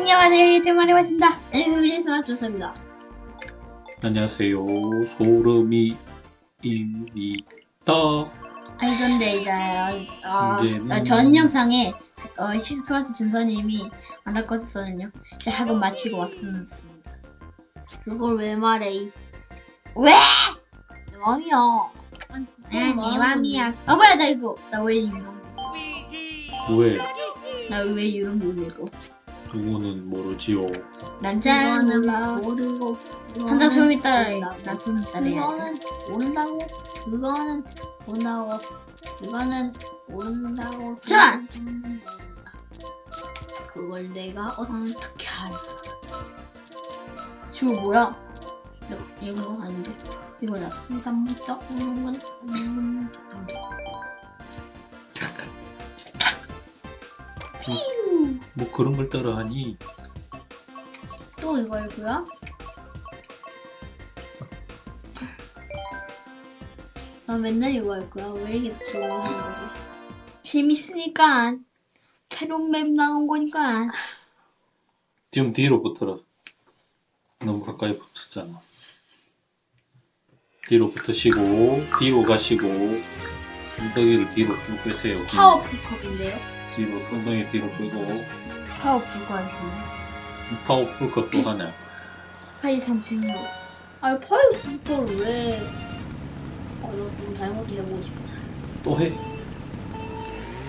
안녕하세요. 유튜브 왔습니다. 안녕하세요 미지스마 조사입니다. 안녕하세요. 소름이입니다. 아니 근데 이제 어, 이제는- 어, 전 영상에 어, 시- 스마트 준서님이 안할거 있었거든요. 이제 학원 마치고 왔습니다. 그걸 왜 말해? 이- 왜? 내 맘이야. 아니, 네 맘이야. 아 뭐야 나 이거. 나 왜 이런 왜? 나 왜 이런 거 이거 누구는 모르지요. 난잘 그거는 모르고. 한자 소리 따라. 나 소리 따라야지 그거는 모른다고. 그거는 모른다고. 그거는 모른다고. 그거는 모른다. 그걸 내가 어떻게 알아? 지금 뭐야? 이거, 이거 아닌데 이거다 생산부터 오는 뭐 그런 걸 따라 하니? 또 이거 이거야? 나 맨날 이거 할 거야. 왜 이게 좋아하는 거지? 재밌으니까 새로운 맵 나온 거니까 지금 뒤로 붙어라. 너무 가까이 붙었잖아. 뒤로 붙으시고 뒤로 가시고 엉덩이를 뒤로 쭉 빼세요. 뒤로. 파워 풀 컵인데요? 뒤로 엉덩이 뒤로 빼고 파워풀 관심 파워 풀 컷도 하나. 하이 산책로 아, 파워풀 컵을 왜? 어, 이거 좀 잘못 해보고 싶다. 또 해.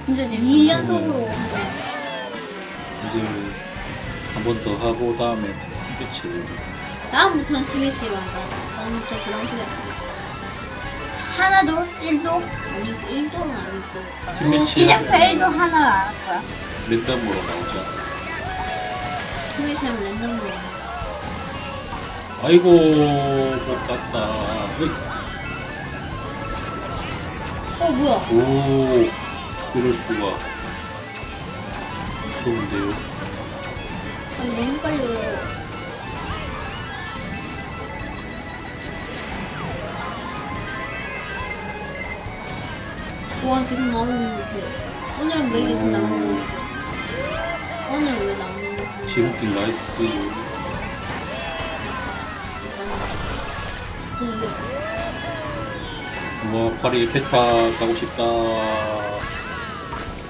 진짜 2연속으로 이제 한 번 더 하고 다음에 컴퓨터를 다음부터는 TBC로 한다. 다음부터 그랑프리 안 해. 하나도 1도 아니, 1도는 아니고. 팀매치 이제부터 1도 하나 안 할 거야 랜덤으로 나오잖아. TBC는 랜덤으로. 아이고 못 갔다. 어, 뭐야? 오 그럴 수가. 무서운데요. 아니, 너무 헷갈려요. 보안 계속 나오는 거 오늘은 왜 계속 나오는 거 오늘 왜 나오는 거 지름길 나이스. 와 파리 에펠탑 가고 싶다.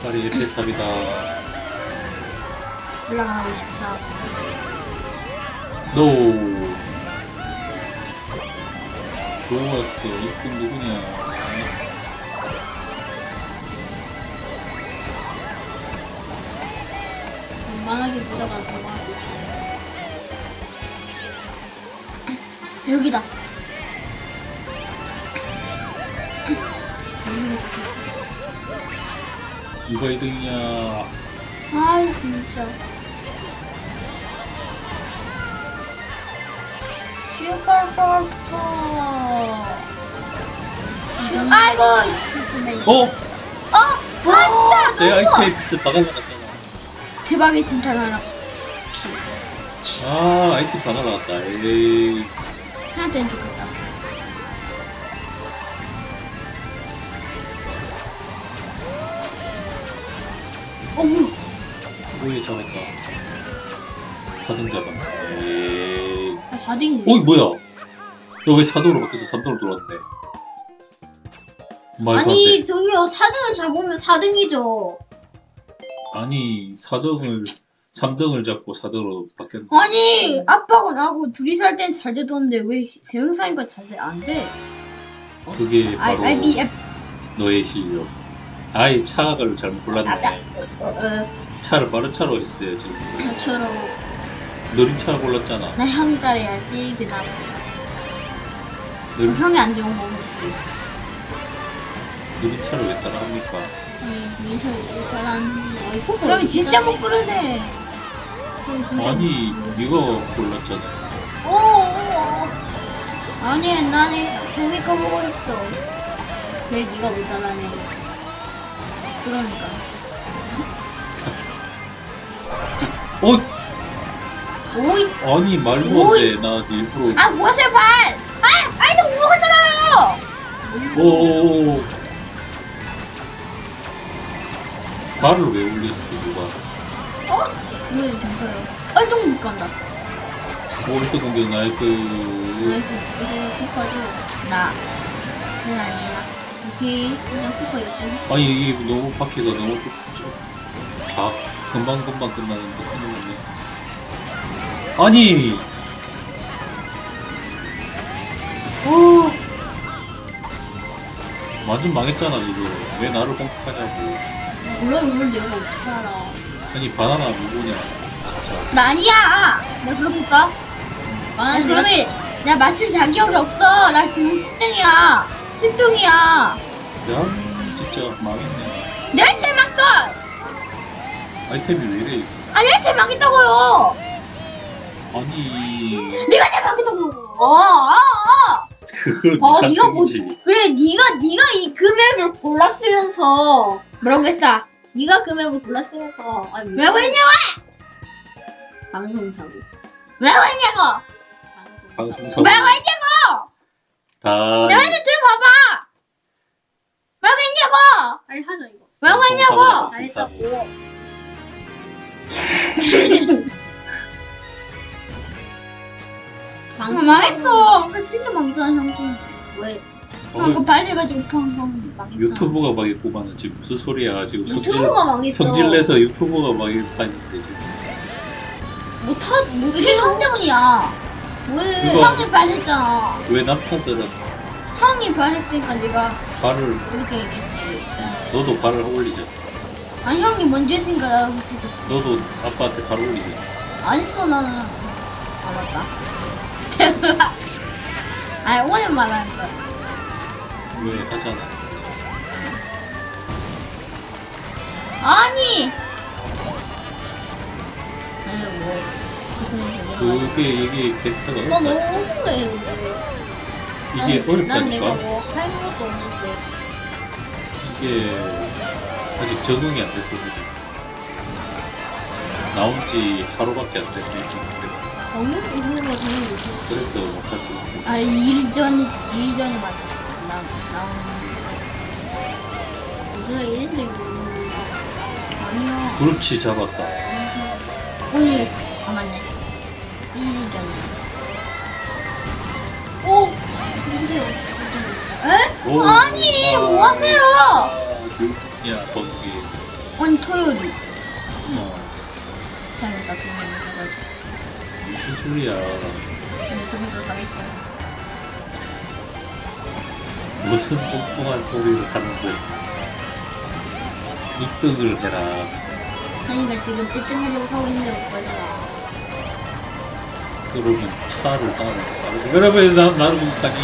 파리 에펠탑이다. 올라가고 싶다 노. 좋았어. 이쁜 누구냐? 만약에 보다가 들어가고 여기다. 누가 2등이냐? 아이 진짜. 슈퍼버스터 슈 아이고 어? 아 진짜 내 아이템 진짜 다 날라갔잖아. 대박의 진짜 나라 아 아이템 다 날라갔다. 에이. 하나 더 좋겠다 어머 오예 잡았다. 4등 잡았네. 에이. 아, 4등이네 어이 뭐야? 너왜 4등으로 바뀌어서 3등으로 돌아왔네? 말도 아니. 저기요 4등을 잡으면 4등이죠 아니 4등을 3등을 잡고 4등으로 바뀌었네. 아니 아빠가 나하고 둘이 살 땐 잘 되던데 왜 세 명 사니까 잘돼안 돼 그게 아이 바로 아이 비 너의 실력. 아이 차를 잘못 골랐네. 어나 차를 빠른 차로 했어야지. 저처럼 느린 차를 골랐잖아. 형 따라야지 그다음 느린, 형이 안 좋은 거 느린 차를 왜 따라합니까? 아니 민철이 일단 아이고 그러면 진짜 못 부르네 그럼 진짜 아니 네가 골랐잖아. 오, 오, 아니 나는 형이 거 보고 있어 내일 네가 못 잘라내 그러니까 어? 오이 아니 말도 안 돼. 나 일부러 아 뭐하세요 발! 아! 아니 저 먹었잖아요! 오오오 발을 왜 올렸어 누가 오늘 괜찮아요. 얼동 못 간다. 오 1등 공격 나이스 나이스. 이거 키퍼죠? 나. 는 아니야. 오케이. 그냥 키퍼 여기. 아니 이게 너무 바퀴가 너무 좋죠 자 금방 금방 끝나는데 끝나네 아니 어. 완전 망했잖아 지금 왜 나를 공격하냐고 몰라 이걸 내가 어떻게 알아 아니 바나나 누구냐 진짜 나 아니야! 내가 그렇게 써? 나아 내가 지금이, 나 맞출 자격이 없어. 나 지금 10등이야. 10등이야. 야 진짜 망했네 내 아이템 망했어! 아이템이 왜 이래 아니, 아이템 망했다고요! 아니 내가 아이템 망했다고! 어, 어, 어. 그걸 어, 네가 뭐- 그래, 네가 네가 이 금액을 골랐으면서 뭐라고 했어? 네가 그 맵을 골랐으면서 아 뭐라고 했냐고? 방송사고 뭐라고 했냐고? 방송사 뭐라고 했냐고? 다 내 말좀 들어봐봐! 뭐라고 했냐고? 빨리 하자 이거 뭐라고 했냐고? 방송사고. 잘했다고 아, 망했어. 그 진짜 망했잖아, 형님. 왜 어, 방금 발려가지고 팡팡 망했잖아. 유튜브가 망했구만은 지금 무슨 소리야 지금 성질 유튜브가 망했어 성질 내서 유튜브가 망했다는데 지금 못하 이게 못해 형 때문이야. 왜 이거- 형이 발했잖아. 왜 남 탓을 한 형이 발했으니까 내가 발을 그렇게 얘기했지. 너도 발을 올리자 아니 형이 먼저 했으니까 나도 그렇게 했지. 너도 아빠한테 발 올리자 안 했어 나는. 아 맞다. 아니 오늘 말하는 거야. 왜 하잖아. 아니. 뭐 무슨 그게 이게 캐릭터가 나 어렵다 너무 억울해 근데. 이게 난, 난 내가 어렵다니까? 뭐 할 것도 없는데. 이게 아직 적응이 안 돼서 그래. 나온 지 하루밖에 안 됐는데 당연히 이런 거 당연히 못해 그래서 못할 수 있고 아 일전이 일전이 맞아. 나 나오는. 요즘에 1인칭 아니야. 그렇지 잡았다 오늘 아 맞네. 일전. 오! 누구세요? 에? 오, 아니 아, 뭐 하세요? 야 번개 아니 토요일이. 어, 잘못다 그러면 가가지고. 무슨 소리야 그래서 생각하겠어요. 무슨 뚱뚱한 소리를 하는데 1등을 해라 아니가 지금 1등 하려고 하고 있는데 못 가잖아. 그러면 차를 따라 여러분 나, 나를 못하니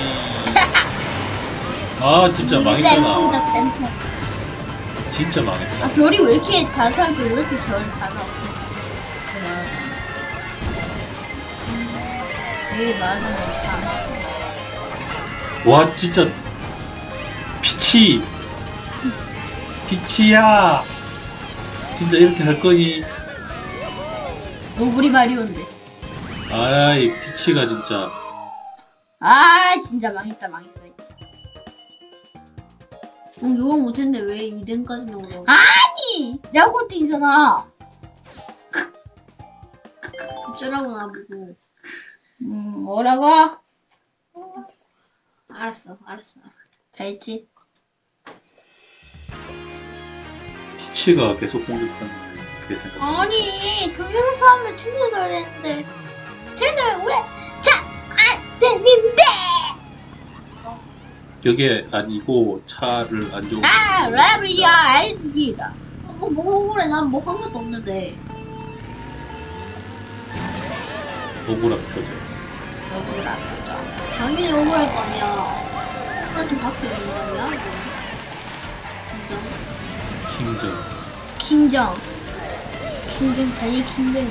아 진짜 망했잖아. 진짜 망했다 아 별이 왜 이렇게 다사하게 왜 이렇게 절 작아? 되게 많은 참. 와 진짜 피치 피치야 진짜 이렇게 할 거니 노브리 마리오인데. 아이 피치가 진짜 아 진짜 망했다 망했어. 응, 이걸 못했는데 왜 2등까지 나오냐고 아니 내가 꼴등이잖아. 어쩌라고 나보고 음 뭐라고? 알았어 알았어 잘했지. 피치가 계속 공격하는 그 생각 아니 두 명이서 하면 진짜 잘 되는데 쟤는 왜잘안 되는데? 여기에 아니고 차를 안 좋은 아 라브리야 알겠습니다. 뭐, 뭐 억울해. 난뭐 한 것도 없는데. 억울한 거죠. 억울하다. 당연히 억울할 거 아니야 밖에 있는 거야 힘전 킹정. 킹정 다리 킹정.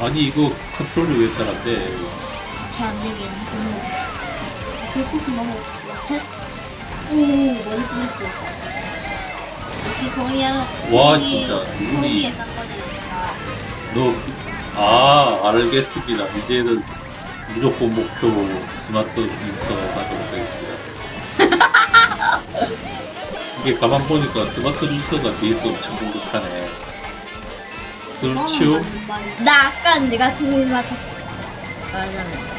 아니 이거 컨트롤이 왜 잘 안 돼? 잘안 되긴. 불꽃이 너무 없어 오 머리 뿌렸어 역시 성희야 와, 진짜, 눈이- 너, 아, 알겠습니다. 이제는 무조건 목표 스마트 주서 하도록 하겠습니다. 이게 가만 보니까 스마트 주서가 뒤에서 엄청 공격하네. 그렇지요. 말이야. 나 아까 내가 승리 맞췄어. 말하자면.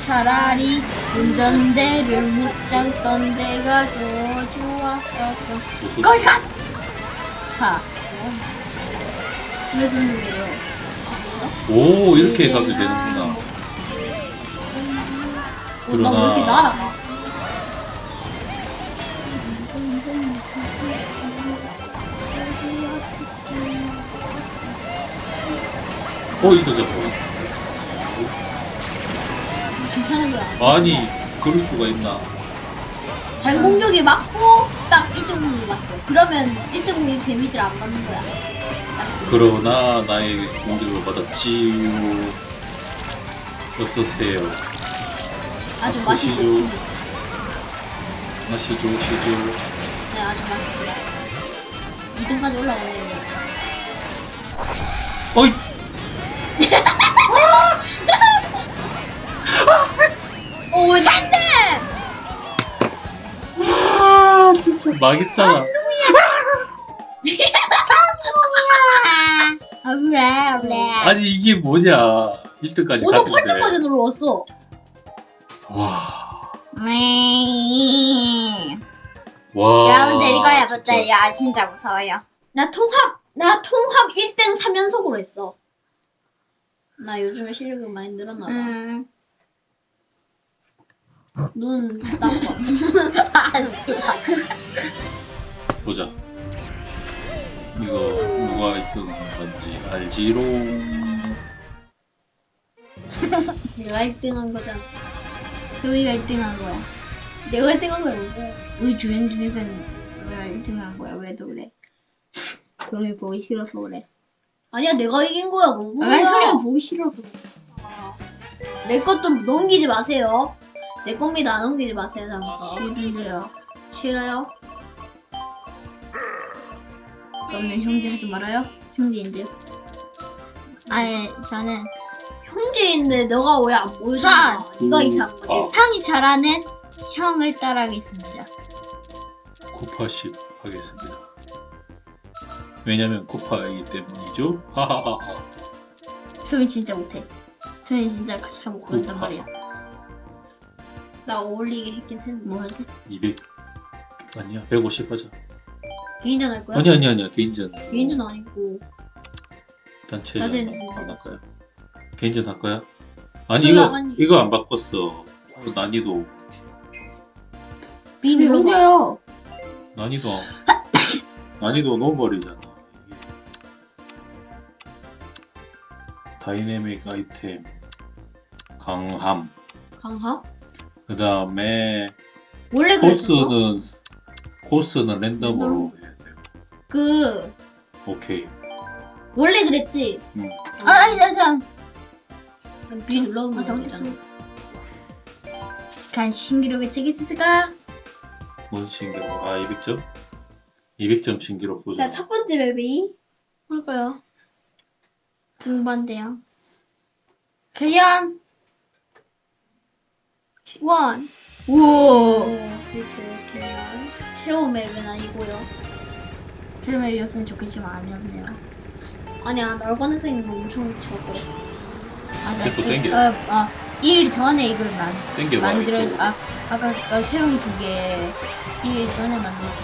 차라리 운전대를 못 잡던 데가 더 좋았었어. 무슨 거기 가! 가. 왜 그러는데요? 오 이렇게 가면 되는구나. 어, 나왜 이렇게 그러나- 날아가? 어 이거 잡아. 괜찮은 거야. 아니 그럴 수가 있나? 발 공격이 맞고 딱 1등분이 맞고 그러면 1등분이 데미지를 안 받는 거야. 딱. 그러나 나의 공격을 받았지요. 어떠세요? 아주 아, 맛있고 보시죠. 마시죠, 시죠. 네 아주 맛있어요. 2등까지 올라가네요. 어이! 아, 진짜 망했잖아. 아, 그래, 그래. 아니 이게 뭐냐? 1등까지 오늘 갔는데. 8등까지 눌러왔어. 와, 음. 와. 여러분들 이거 진짜. 해보세요. 아, 진짜 무서워요. 나 통합 나 통합 1등 3연속으로 했어. 나 요즘에 실력이 많이 늘었나 봐. 음. 눈 나빠. 안 좋아. 보자. 이거 누가 1등 건지 알지롱. 내가 1등한 거잖아. 소희가 1등한 거야. 내가 1등한 거야 뭐. 우리 주행 중에서는 내가 1등한 거야. 왜도 그래? 그러면 보기 싫어서 그래. 아니야 내가 이긴 거야 뭐. 아, 난 소리는 보기 싫어서. 내 것 좀 넘기지 마세요. 내 겁니다. 넘기지 마세요, 잠깐. 싫은데요. 싫어요? 그러면 형제 하지 말아요. 형제인데. 아예 저는 형제인데 너가 왜 안 보여주냐? 네가 음, 이상한 거지. 아. 형이 잘하는 형을 따라하겠습니다. 코파 10 하겠습니다. 왜냐면 코파이기 때문이죠. 하하하하. 소민 진짜 못해. 소민 진짜 잘못 그런단 우파. 말이야. 나 어울리게 했긴 했는데. 뭐 하지? 200 아니야 150 하자. 개인전 할 거야? 아니 아니 아니야 개인전 개인전 아니고. 단체 낮에는 안 할까요? 개인전 할 거야? 아니 저희가 이거 아니- 이거 안 바꿨어. 어, 난이도 민 눌러봐. 올려요. 난이도 난이도 노멀이잖아. 이게. 다이내믹 아이템 강함 강합? 그 다음에 원래 그랬었어? 코스는 코스는 랜덤으로 해야 돼요. 그 오케이. 원래 그랬지. 음. 아, 아니, 잠깐. 비 눌러보면 아, 잠깐. 되잖아. 간 신기록에 책이 있을까? 뭔 신기록? 아 200점? 200점 신기록 보자. 자, 첫 번째 맵이 뭘까요? 공부한대요. 개연! 원! 우와! 스위치 캐년 새로운 맵은 아니고요. 새로운 이었으면 좋겠지만 아니었네요. 아니야, 날 가능성이 엄청 적어. 아, 지- 땡겨. 어, 어, 일 전에 이걸 만, 땡겨봐 만들어서, 이쪽. 아, 아까 그 새로운 그게 일 전에 만들어서.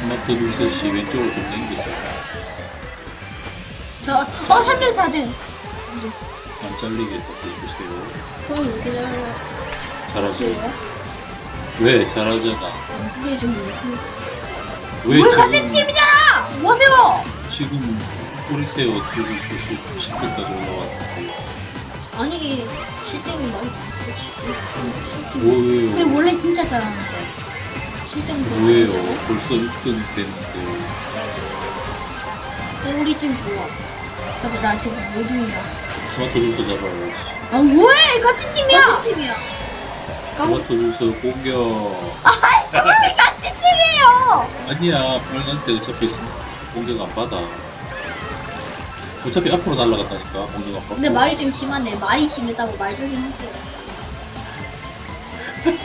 스마트 리셋이 왼쪽으로 좀 당기세요. 저, 어, 3등, 4등! 안 잘리게. 그럼 되면 잘하죠. 어때요? 왜 잘하잖아. 좀. 왜 우리 지금 같은 팀이잖아! 뭐하세요? 지금 소리세요 지금 90까지 올라왔는데 아니, 실등이 많이 근데 뭐예요? 원래 진짜 잘하는데. 실등이 뭐예요? 벌써 6등 됐는데 근데 우리 지금 좋아. 맞아, 나 지금 모두이야. 스마트 루서 잡아야지. 아, 뭐해! 같은 팀이야! 같은 팀이야. 스마트 루서 공격. 같은 팀이에요! 아니야 빨간색 어차피 스- 공격 안 받아. 어차피 앞으로 날아갔다니까 공격 안 받고. 근데 말이 좀 심하네. 말이 심했다고 말 조심하세요.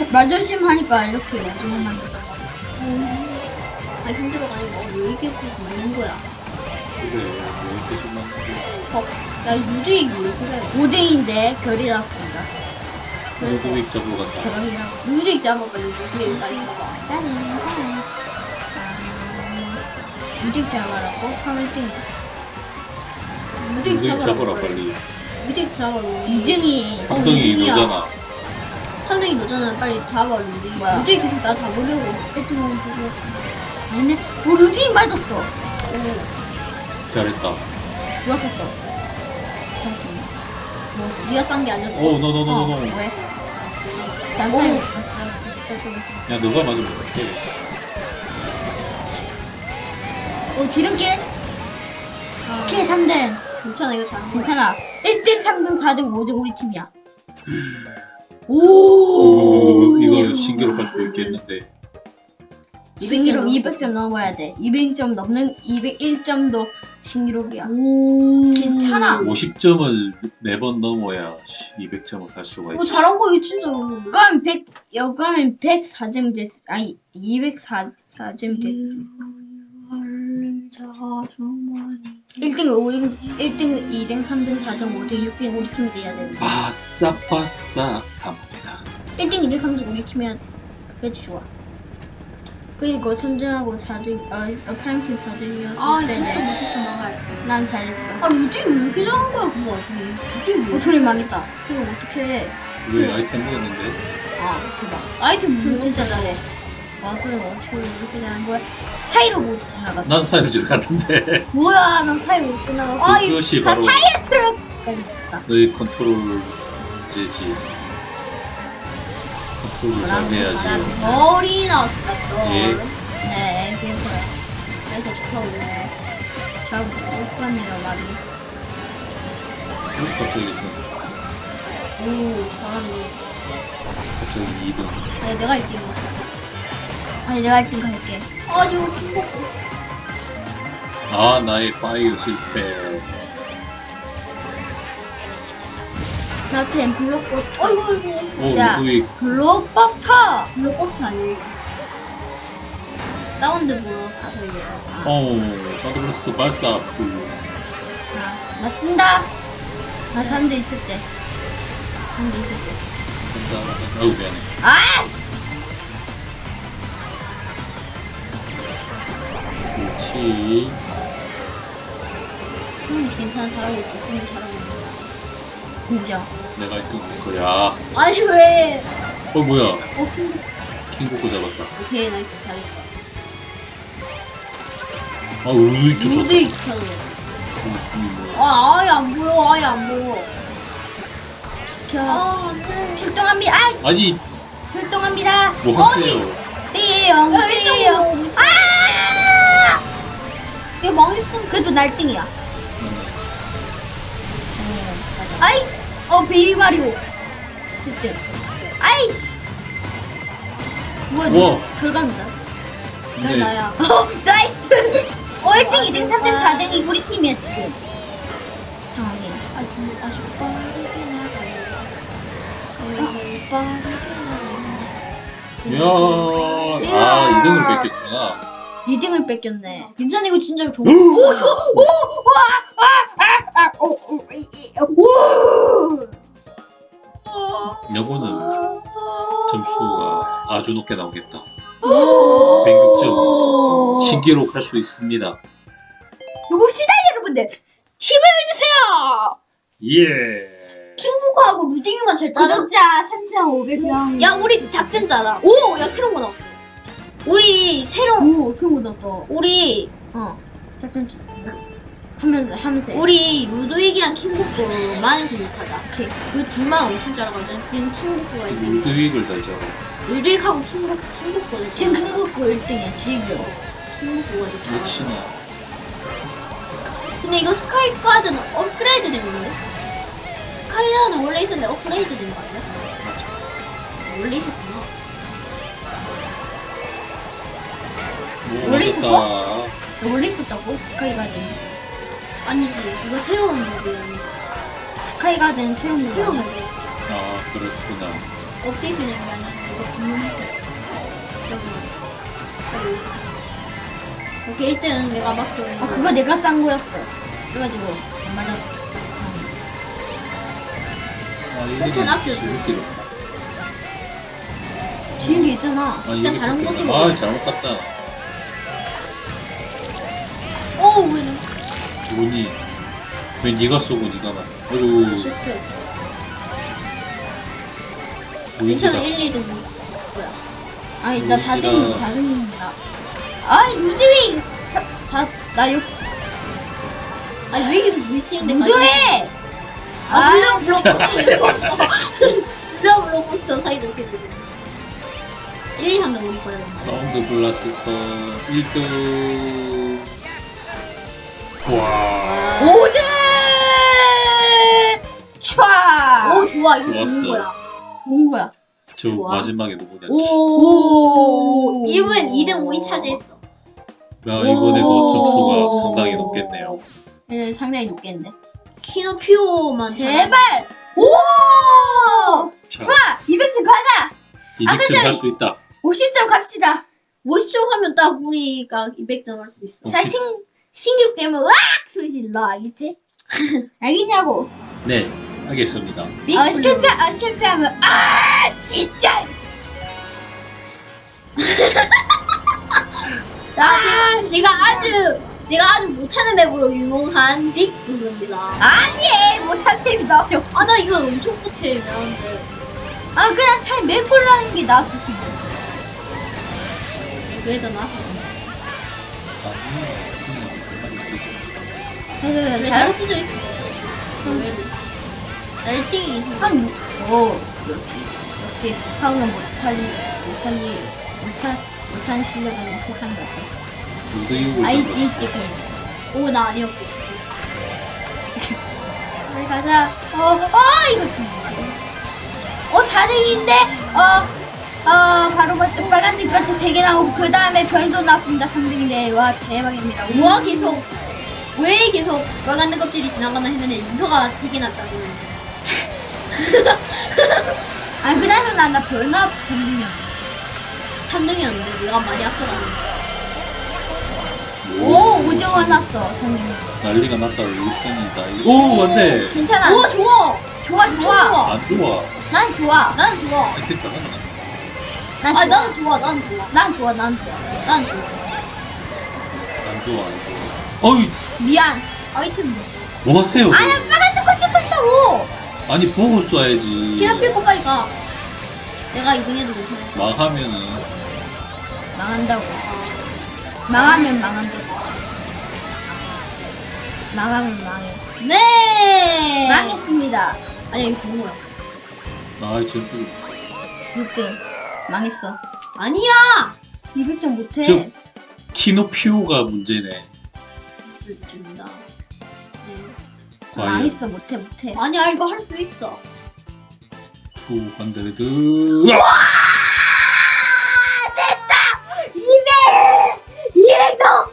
말 조심하니까 이렇게 오징어 만들어. 아니 힘들어가 아니고 왜 이렇게 좀 맞는 거야? 그래 왜 이렇게 좀 많은데 어, 야 유주익 왜 그래? 5등인데 별이 났습니다. 로드윅 잡으러 간다 대박이라고. 유주익 잡아봐 유주익 빨리 가봐. 무직 잡아라고? 3등. 유주익 로드윅 잡아라 잡아라 빨리. 빨리 유주익 잡아. 2등이 3등이 이등이야. 너잖아 3등이 너잖아 빨리 잡아 유주익. 뭐야? 유주익 계속 나 잡으려고. 1등은 누구? 아니네. 오, 루딩 맞았어. 오, 잘했다 썼어? 뭐 네가 싼 게 아니었어. 오 노노노노노 어, 왜? 난 오. 살고 야 너가 맞으면 어떡해 오, 지름길? 아, 오케이, 3등. 괜찮아 이거 거야. 괜찮아. 1등, 3등, 4등, 5등 우리 팀이야. 오 이거 신기록 할수 있겠는데 신기록 200점 200점 넘어야 돼. 200점 넘는 201점도 신기록이야. 오 괜찮아. 50점을 매번 넘어야 200점을 갈 수가 이거 있지 잘한 거야 진짜. 여가면 100, 여가면 104점 됐, 아니, 204점 됐. 1등, 5등, 1등, 2등, 3등, 4등, 5등, 6등 우리 팀이 돼야 되는데. 바싹바싹 삽니다 1등, 2등, 3등 우리 팀이야. 그렇지, 좋아. 그리고 3등하고 4등, 어, 어 파랑팀 4등이었을 아 이거 못했어 나갈. 난 잘했어. 아 유주익 왜 이렇게 잘한 거야 그거. 유주익 어, 왜? 소리 망했다. 지금 어떻게 해? 왜 아이템 먹었는데 아, 대박. 아이템 손 무슨 진짜 잘해. 와, 그래, 어떻게 이렇게 잘한 거야? 사이로 못 지나갔어. 난 사이드 질 같은데 뭐야, 난 사이로 못 지나갔어. 아, 이- 그것이 나 바로 들어까지 됐다. 너의 컨트롤 문제지 컨트롤을 잘해야지 머리 나왔다. 예. 네, 그래서, 그래서 좋다고 그러네. 저부터 오빠입니다, 말이. 어, 갑자기 오 잘하네. 갑자기 2등 아니 내가 1등. 아니, 내가 1등 갈게. 아 저거 킹복. 아 나의 파이어 실패 나한테 블록버스터. 어이구 어이구. 오 자. 로드윅 블록버스터! 블록버스 아니에요. 다운드 블록버스 저희가. 어우 사드블스트 발사 그 자, 나 쓴다! 나 사람들 있을 때. 사람들 있을 때. 간다 아우 미안해 아! 그렇지 승리 괜찮아 잘하고 있어. 승리 잘하고 있어. 인정. 내가 1등 할 거야 아니 왜? 어 뭐야 어 킹복. 킹고코 잡았다 오케이 나이스 잘했어. 아 로드윅 쫓았다 있잖아. 음, 아 아예 안 보여 아예 안 보여. 자, 아 안돼. 출동합니다! 아! 아니 출동합니다! 뭐 하세요 삐용, 야 삐용! 1등 아! 얘 망했어. 그래도 날등이야. 아이! 어, 베이비 마리오. 1등. 아이! 뭐야, 우와. 결과인가? 왜 근데 나야? 어, 나이스! 어, 1등, 아, 2등, 3등, 정말. 4등이 우리 팀이야, 지금. 상황이. 아 진짜 아쉽다. 이야 아 2등을 뺏겼구나 2등을 뺏겼네. 괜찮아 이거 진짜 좋아. 오, 저, 오, 와, 아, 아, 아, 오, 오, 이, 이, 오! 여보는 점수가 아주 높게 나오겠다 106점 신기록 할 수 있습니다 봅시다, 여러분들. 힘을 주세요! 예 킹부하고 루딩이만 잘 짜자. 구독자 3,500명. 야 우리 작전 짜자. 오, 야 새로운 거 나왔어. 우리 새로운 오, 거 나왔다. 우리 어. 작전 짜. 하면, 하면서. 해. 우리 루도익이랑 킹복도 많은 공격하자. 오케이. 그 둘만 엄청 잘하거든. 지금 킹복가 있는. 루드윅을 달자고 루도익하고 킹복 킹복거든. 지금 한국구 1등이야, 지금. 킹복가 있어. 그렇지나 근데 이거 스카이 카드는 업그레이드 된 건데? 스카이 카드는 원래 있었는데 업그레이드 된 거 아니야? 맞아 원래 있었구나. 원래 맞았다 원래 있었다고? 스카이 가든. 아니지. 이거 새로운 모델. 스카이 가든 새로운 거. 새로운? 모델. 아 그렇구나 업데이트 되면 이거 방문할 수 있어. 여기. 여기. 오케이 1등은 내가 막혀. 아 그거 내가 싼 거였어. 그래가지고 안 맞았어. 아, 포천 앞에. 지는 게 있잖아. 아, 일단 다른. 곳으로 아, 잘못 갔다. 뭐니? 왜 네가 쏘고 네가 맞? 아이고. 보이지다. 괜찮아 1, 2등 뭐야? 아니 나 루시가- 4등 4등입니다. 아이 루드윙 사나 욕. 아니 왜 이렇게 물씨인데 루드해. 아 물론 블록부터 야, 물론 블록 부터 사이드 게 1, 2, 3등 우리 거야. 사운드 블라스터 1등. 와. 5등. 촤. 오 좋아 이거 좋았어. 좋은 거야. 좋은 거야. 저 좋아. 마지막에 누구냐? 오 이번 2등 우리 차지했어. 야, 이번에도 오. 점수가 상당히 높겠네요. 예, 상당히 높겠는데. 키노피오만 제발. 오. 자, 좋아. 200점 가자. 이빅점 아까 할수 있다. 50점 갑시다. 모쇼 하면 딱 우리가 200점 할 수 있어. 자, 신, 신규 때문에 으악! 소리 질러. 알겠지? 알겠냐고. 네, 알겠습니다. 아, 실패, 아, 실패하면, 아, 진짜! 나 제가 아주 제가 아주 못하는 맵으로 유명한 빅블루입니다. 아니, 못한 템이 나와요. 아 나 이거 엄청 못해 미안한데 아, 그냥 차라리 맥콜라는 게 나았어, 지금. 이거에다 나. 그 근데 잘, 잘 쓰져 있어. 날띵이 한, 오, 역시, 역시, 하우는 못하니, 못하니, 못한, 못한 실력은 못한 것 같아. 루드이고 알지, 있지, 그래. 오나 아니었고. 빨리 가자. 어, 어, 이거. 어, 4등인데, 어, 어, 바로 뭐, 빨간색 거치 3개 나오고, 그 다음에 별도 나왔습니다. 3등인데, 와, 대박입니다. 우와 계속 왜 계속 빨간 껍질이 지나가나 했는데 이서가 되게 났다 지금. 아, 그나저나, 나별 나왔어, 3등이야. 3등이었는데 내가 많이 앞서가는. 오, 오징어 났어, 3등. 난리가 났다. 6등이다. 오, 안돼. 괜찮아. 우와 좋아. 좋아, 좋아. 좋아. 안 좋아. 난 좋아. 나는 좋아. 알겠다. 난아 좋아. 나는 좋아. 좋아. 난 좋아, 난 좋아. 나는 좋아. 안 좋아, 안 좋아. 어이, 미안. 아이템 뭐 하세요? 아니, 빨간색 거치 썼다고! 아니, 보고 쏴야지. 키나 필고 빨리 가. 내가 2등 해도 괜찮아. 망하면은. 망한다고. 망하면 망한다고. 망하면 망해. 네. 망했습니다. 아니야 이거 좋은 거야. 아, 지금 6등. 망했어. 아니야. 200점 못해. 저- 키노피오가 문제네. 느낍니다. 네. 과연. 망했어, 못해, 못해. 아니야 이거 할 수 있어. 후, 한데레드. 으아! 200! 200점!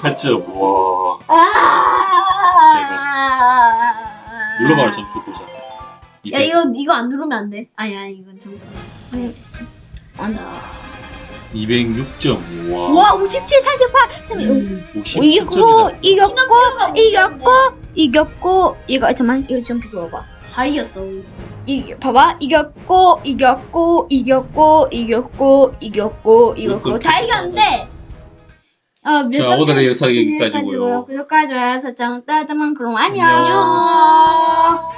208점. 와. 아! 눌러봐라, 점수 보자. 야 이거 이거 안 누르면 안 돼. 아니 아니 이건 점수. 응. 맞아. 206점. 와. 와, 57, 38, 32. 57점이다. 이겼고, 이겼고, 키노피오가 이겼고, 이겼고, 이거, 잠깐만, 이거 좀 비교해봐. 다 이겼어. 이, 봐봐. 이겼고, 이겼고, 이겼고, 이겼고, 이겼고, 이겼고. 다 이겼는데, 어, 몇 자, 점? 오늘의 차이가 여기까지고요. 구독과 좋아요, 설정, 따라자만 그럼. 안녕. 안녕.